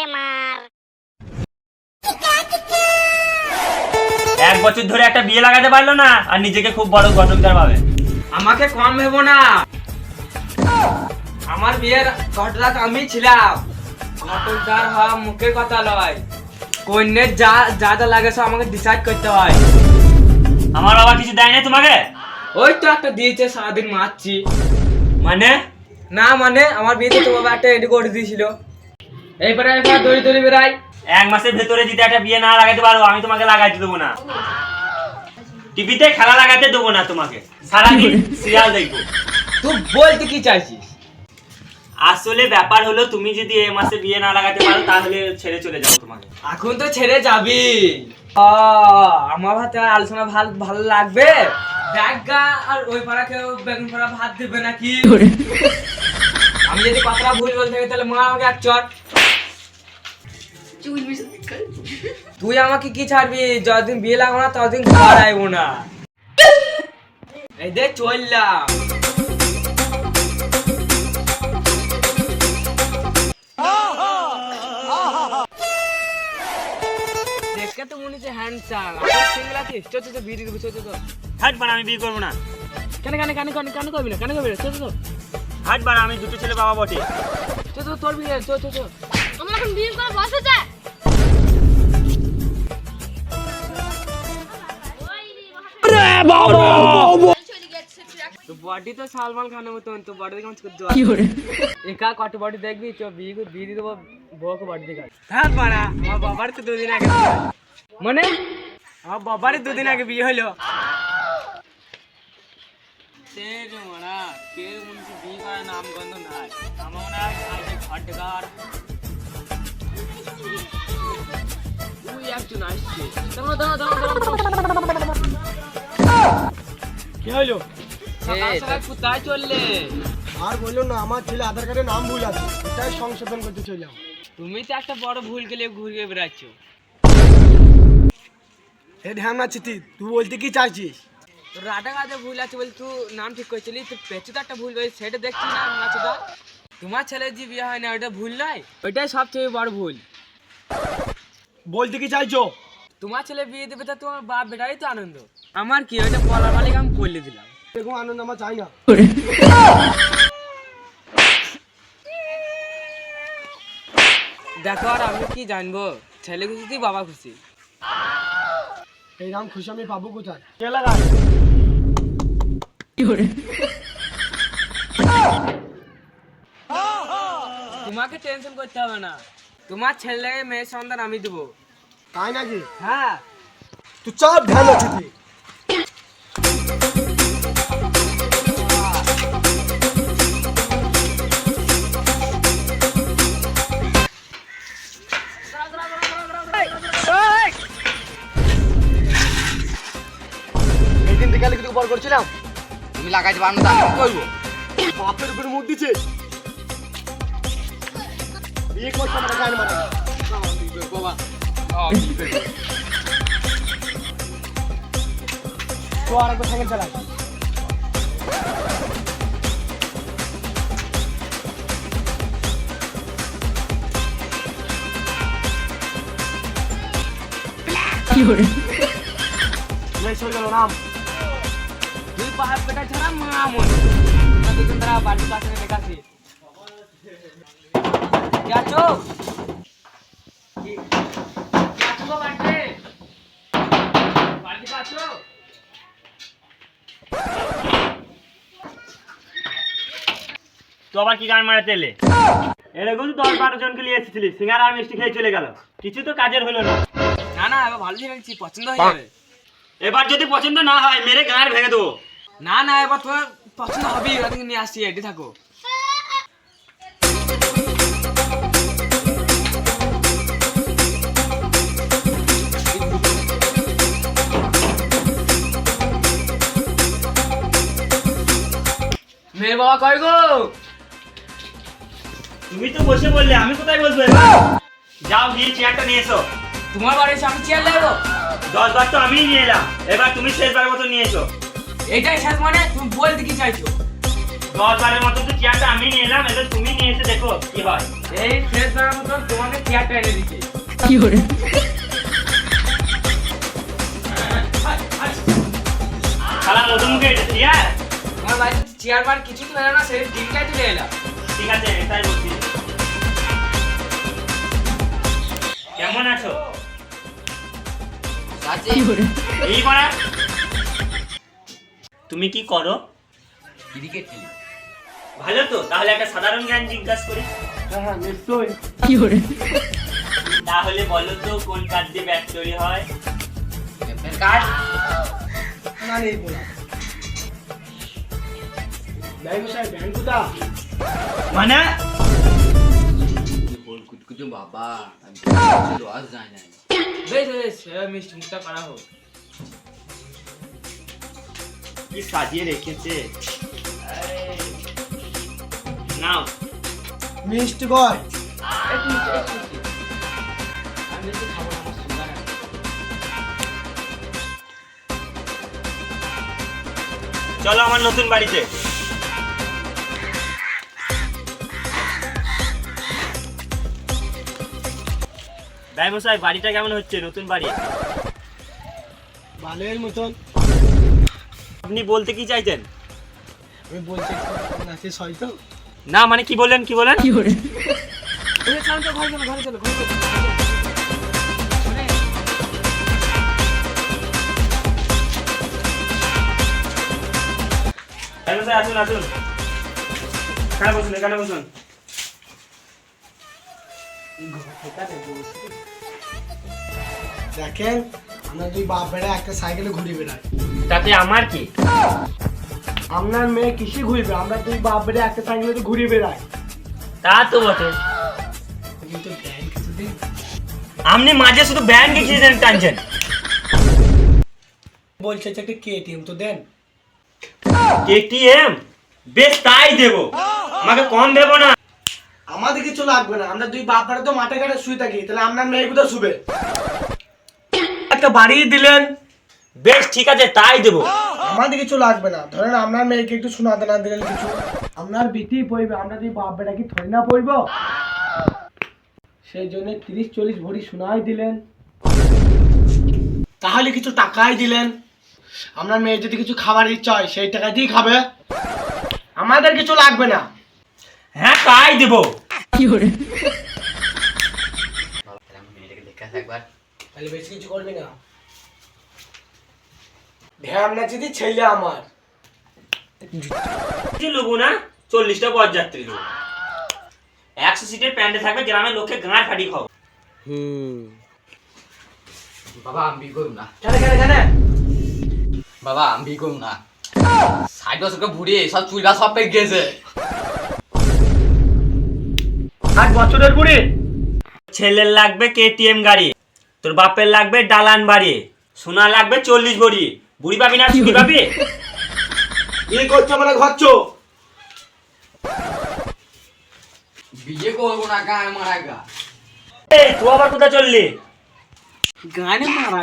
Disclaimer এক বছর ধরে একটা বিয়ে লাগাতে পারল না আর নিজেকে খুব বড় ঘটকদার ভাবে। আমাকে কম ভেবো না। আমার বিয়ের আমি ছিলাম। ঘটকদার হওয়া মুখের কথা লয়। কন্যের যা যা যা লাগে সব আমাকে ডিসাইড করতে হয়। আমার বাবা কিছু দেয় না তোমাকে? ওই তো একটা দিয়েছে সারাদিন মারছি। মানে? না মানে আমার বিয়েতে তো বাবা একটা এডি করে দিয়েছিল। দড়ি দড়ি বেড়াই। এক মাসের ভেতরে যদি একটা বিয়ে না লাগাতে পারো আমি তোমাকে লাগাইতে দেবো না। টিভিতে খেলা লাগাতে দেবো না তোমাকে। সারাদিন সিরিয়াল দেখব। তুই বলতে কি চাইছিস? আসলে ব্যাপার হলো তুমি যদি এই মাসে বিয়ে না লাগাতে পারো তাহলে ছেড়ে চলে যাও তোমাকে। এখন তো ছেড়ে যাবি। আমার ভাতে আলোচনা ভালো ভালো লাগবে? ব্যাগা আর ওই পাড়া কেউ বেগুন পাড়া ভাত দেবে নাকি? আমি যদি কথাটা ভুল বলতে থাকি তাহলে মা আমাকে এক চট তুই আমাকে কি ছাড়বি? যতদিন বিয়ে লাগবো না ততদিন আইবো না। এই দে চললাম। দেখে তো মনে হচ্ছে হ্যান্ডসাম সিঙ্গেল আছিস চো চো চো বিড়ি চো চো চো। হাট বাড়া আমি বিয়ে করব না। কেন কেন কেন কেন কেন করবি না? কেন করবি না? চো হাট বাড়া আমি দুটো ছেলে বাবা বটে। চো চো তোর বিয়ে চো চো চো। আমার এখন বিয়ে করার বয়স তো বডি তো সালমান খানের মতন তো বডি দেখে আমার করতে একা কত বডি দেখবি? চো বিয়ে করে বিয়ে দেবো বউকে বডি দেখে হ্যাঁ আমার বাবার তো দুদিন আগে মানে? আমার বাবার দুদিন আগে বিয়ে হলো। মারা? কে মনে বিয়ে করার নাম গন্ধ নাই? আমার মনে হয় ঘটকার তুই একজন কি কোথায় চললে? আর বলল না আমার ছেলে আধার কার্ডে নাম ভুল আছে এটাই সংশোধন করতে চললাম তুমি তো একটা বড় ভুল গেলে ঘুরিয়ে বেড়াচ্ছ। হে ধ্যান না চিতি তুই বলতে কি চাইছিস? তোর রাটা কাজে ভুল আছে বলে তুই নাম ঠিক করেছিলি তুই পেছু তো একটা ভুল করেছিস সেটা দেখছি না নাচুদা তোমার ছেলের যে বিয়ে হয় না ওটা ভুল নয়? ওইটাই সবচেয়ে বড় ভুল। বলতে কি চাইছো? তোমার ছেলে বিয়ে দেবে তা তোমার বাপ বেটারই তো আনন্দ। আমার কি ওইটা বলার মালিক আমি করলে দিলাম। এরকম আনন্দ আমার চাই না। দেখো আর আমি কি জানব ছেলে খুশি তুই বাবা খুশি? এই নাম খুশি আমি পাবো কোথায়? কে লাগায়? তোমাকে টেনশন করতে হবে না। তোমার ছেলে মেয়ের সন্তান আমি দেবো। তাই নাকি? হ্যাঁ। তুই চাপ ধ্যান আছে তুই। এই দিন বিকালে কিছু বল করছিলাম। তুমি লাগাইতে পারো না আমি করব? বাপের উপরে মুখ দিছে বিয়ে করছে আমার গায়ে মারা বাবা তো আর একবার সাইকেল চালা কি হয়ে গেল নাম দুই পাহাড় পেটা ছাড়া মা মনে আমরা দুজন তারা বাড়ির পাশে দেখাচ্ছি যাচ্ছো কি যাচ্ছো গো বাড়িতে বাড়িতে আছো তো আবার কি গান মারাতে এলে? এরকম দশ বারো জনকে নিয়ে এসেছিলি সিঙ্গার আর মিষ্টি খেয়ে চলে গেল। কিছু তো কাজের হলো না। না না এবার ভালো জিনিস পছন্দ হয়ে যাবে। এবার যদি পছন্দ না হয় মেরে গাঁর ভেঙে দেবো। না না এবার তোমার পছন্দ হবেই নিয়ে আসছি এটি থাকো। মেয়ের বাবা কয় গো? তুমি তো বসে বললে আমি কোথায় বসবো এবার? যাও গিয়ে চেয়ারটা নিয়ে এসো। তোমার বাড়ির এসে আমি চেয়ার লাগবো দশ বার তো আমিই নিয়ে এলাম। এবার তুমি শেষবার মতো নিয়ে এসো। এটাই শেষ মানে তুমি বলতে কি চাইছো। দশ বারের মতো তো চেয়ারটা আমি নিয়ে এলাম এবার তুমি নিয়ে এসে দেখো কি হয়। এই শেষ বারের মতন তোমাকে চেয়ারটা এনে দিচ্ছি শালা নতুন মুখে এটা চেয়ার আমার বাড়িতে চেয়ার বার কিছু তো না সেই ডিমটাই তুলে এলাম ঠিক আছে এটাই বলছি। কেমন আছো? এই করা তুমি কি করো? ক্রিকেট খেলি। ভালো তো? তাহলে একটা সাধারণ জ্ঞান জিজ্ঞাসা করি। হ্যাঁ হ্যাঁ নিশ্চয়ই। তাহলে বলো তো কোন কাজ দিয়ে ব্যাট তৈরি হয় কাজ না নেই বলা। মানে? বল বাবা আমি তো আজ বেশ বেশ মিষ্টি মুখটা করা হোক কি সাজিয়ে রেখেছে। নাও। মিষ্টি বয়। না চলো আমার নতুন বাড়িতে। ব্যবসায় বাড়িটা কেমন হচ্ছে? নতুন বাড়ি? ভালোই মতন। আপনি বলতে কি চাইছেন? আমি বলছি নাচিস হয়তো না মানে কি বললেন কি বলেন শোনে, ব্যবসায় আসুন আসুন। এখানে বসুন এখানে বসুন। দেখেন আমরা দুই বাপ বেড়া একটা সাইকেলে ঘুরে বেড়াই। তাতে আমার কি? আপনার মেয়ে কিসে ঘুরবে? আমরা দুই বাপ বেড়া একটা সাইকেলে ঘুরে বেড়াই। তা তো বটে। কিন্তু ব্যাংক কিছুদিন আপনি মাঝে শুধু ব্যাংকে খেয়েছেন টানছেন। বলছে যে একটা কেটিএম তো দেন। কেটিএম? বেশ তাই দেবো। আমাকে কম দেবো না। আমাদের কিছু লাগবে না। আমরা দুই বাপ বেড়া তো মাঠে ঘাটে শুয়ে থাকি তাহলে আপনার মেয়ে কোথায় শুবে? একটা বাড়ি দিলেন বেশ ঠিক আছে তাই দেবো। আমাদের কিছু লাগবে না। ধরেন আপনার মেয়েকে একটু শোনাতে না দিলেন কিছু। আপনার বিটি পড়বে আমরা দুই বাপ বেটা কি থরি না পড়ব? সেই জন্য তিরিশ চল্লিশ ভরি শোনাই দিলেন। তাহলে কিছু টাকাই দিলেন। আপনার মেয়ে যদি কিছু খাবার ইচ্ছা হয় সেই টাকা দিয়ে খাবে। আমাদের কিছু লাগবে না। হ্যাঁ তাই দেবো। তাহলে বেশি কিছু করবি না। ধ্যান না যদি ছেলে আমার। লোবো না চল্লিশটা পথ লোক একশো সিটের প্যান্ডে থাকবে গ্রামের লোককে গাঁড় ফাটি খাও। বাবা আমি বিয়ে না। কেন কেন কেন বাবা আমি বিয়ে না। ষাট বছরকে সব চুল গাছ সব পেকে গেছে। আট বছরের বুড়ি। ছেলের লাগবে কেটিএম গাড়ি তোর বাপের লাগবে ডালান বাড়ি সোনা লাগবে চল্লিশ ভরি। বুড়ি পাবি না চুড়ি পাবি? বিয়ে করছে মানে ঘরছ? বিয়ে করব না গায়ে মারা গা। তুই আবার কোথায় চললি? গানে মারা